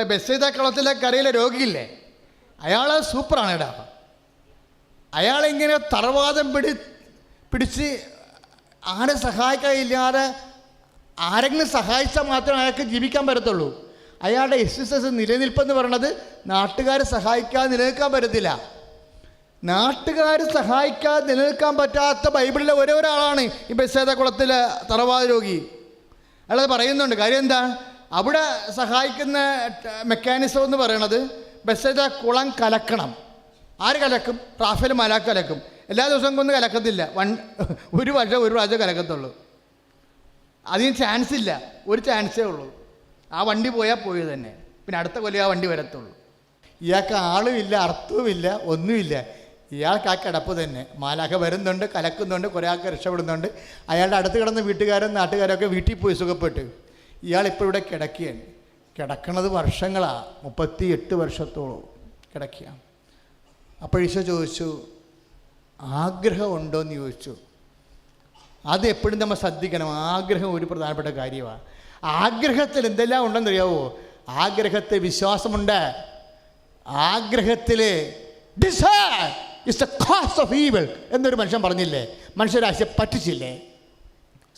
ഇപ്പം ബസ് കുളത്തിലെ കരയിലെ രോഗിയില്ലേ? അയാൾ സൂപ്പറാണ് ഇടാ അയാളിങ്ങനെ തറവാദം പിടി പിടിച്ച് ആരെ സഹായിക്കാനില്ലാതെ ആരെങ്കിലും സഹായിച്ചാൽ മാത്രമേ അയാൾക്ക് ജീവിക്കാൻ പറ്റത്തുള്ളൂ. അയാളുടെ എക്സിസ്റ്റൻസ് നിലനിൽപ്പെന്ന് പറയണത് നാട്ടുകാരെ സഹായിക്കാതെ നിലനിൽക്കാൻ പറ്റത്തില്ല. നാട്ടുകാർ സഹായിക്കാതെ നിലനിൽക്കാൻ പറ്റാത്ത ബൈബിളിലെ ഒരേ ഒരാളാണ് ഈ ബസ്സേത കുളത്തിലെ തറവാദ രോഗി. അയാളത് പറയുന്നുണ്ട്. കാര്യം എന്താ? അവിടെ സഹായിക്കുന്ന മെക്കാനിസം എന്ന് പറയണത് ബസ്സേത കുളം കലക്കണം. ആര് കലക്കും? റാഫേൽ മലാക്ക് കലക്കും. എല്ലാ ദിവസവും ഒന്നും കലക്കത്തില്ല. വൺ ഒരു വർഷം ഒരു പ്രാവശ്യം കലക്കത്തുള്ളൂ. അതിന് ചാൻസ് ഇല്ല. ഒരു ചാൻസേ ഉള്ളൂ. ആ വണ്ടി പോയാൽ പോയി തന്നെ. പിന്നെ അടുത്ത കൊല്ലം ആ വണ്ടി വരത്തുള്ളൂ. ഇയാൾക്ക് ആളുമില്ല അർത്ഥവുമില്ല ഒന്നുമില്ല. ഇയാൾക്ക് ആ കിടപ്പ് തന്നെ. മാലാഖ വരുന്നുണ്ട് കലക്കുന്നുണ്ട് കുറേ ആൾക്ക് രക്ഷപ്പെടുന്നുണ്ട്. അയാളുടെ അടുത്ത് കിടന്ന വീട്ടുകാരും നാട്ടുകാരൊക്കെ വീട്ടിൽ പോയി സുഖപ്പെട്ട്. ഇയാൾ ഇപ്പോൾ ഇവിടെ കിടക്കുകയാണ് കിടക്കണത് വർഷങ്ങളാണ് മുപ്പത്തി എട്ട് വർഷത്തോളം കിടക്കുക അപ്പോൾ ഈശോ ചോദിച്ചു ആഗ്രഹമുണ്ടോ? എന്ന് ചോദിച്ചു. അത് എപ്പോഴും നമ്മൾ ശ്രദ്ധിക്കണം. ആഗ്രഹം ഒരു പ്രധാനപ്പെട്ട കാര്യമാണ് ആഗ്രഹത്തിൽ എന്തെല്ലാം ഉണ്ടെന്നറിയാവോ? ആഗ്രഹത്തിൽ വിശ്വാസമുണ്ട്. ആഗ്രഹത്തിൽ desire is the of evil എന്നൊരു മനുഷ്യൻ പറഞ്ഞില്ലേ? മനുഷ്യരാശിയെ പറ്റിച്ചില്ലേ?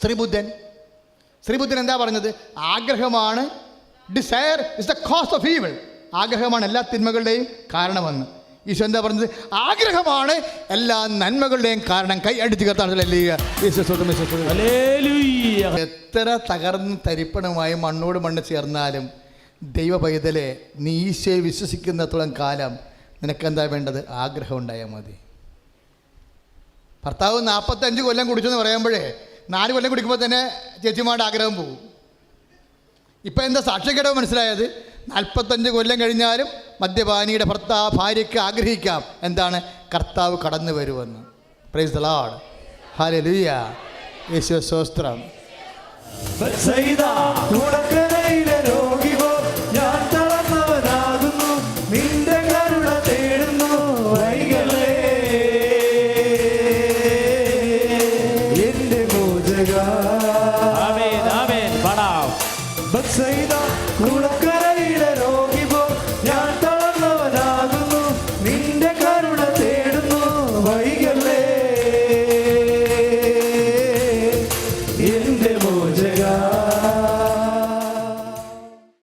ശ്രീബുദ്ധൻ ശ്രീബുദ്ധൻ എന്താ പറഞ്ഞത്? ആഗ്രഹമാണ്. Desire is the cost of evil ആഗ്രഹമാണ് എല്ലാ തിന്മകളുടെയും കാരണമെന്ന്. ഈശോ എന്താ പറഞ്ഞത്? ആഗ്രഹമാണ് എല്ലാ നന്മകളുടെയും കാരണം. കൈ അടിച്ച് കത്താണ്. എത്ര തകർന്ന് തരിപ്പണമായി മണ്ണോട് മണ്ണ് ചേർന്നാലും ദൈവ പൈതലെ നീ ഈശോയെ വിശ്വസിക്കുന്നത്തോളം കാലം നിനക്കെന്താ വേണ്ടത്? ആഗ്രഹം ഉണ്ടായാൽ മതി. ഭർത്താവ് നാൽപ്പത്തഞ്ച് കൊല്ലം കുടിച്ചെന്ന് പറയുമ്പോഴേ നാല് കൊല്ലം കുടിക്കുമ്പോൾ തന്നെ ചേച്ചിമാരുടെ ആഗ്രഹം പോകും. ഇപ്പം എന്താ സാക്ഷ്യക്കേടവ് മനസ്സിലായത്? നാൽപ്പത്തഞ്ച് കൊല്ലം കഴിഞ്ഞാലും മദ്യപാനിയുടെ ഭർത്താവ് ഭാര്യയ്ക്ക് ആഗ്രഹിക്കാം. എന്താണ്? കർത്താവ് കടന്നു വരുമെന്ന്. Praise the lord hallelujah Yesu സ്വസ്ത്രം உனக்கு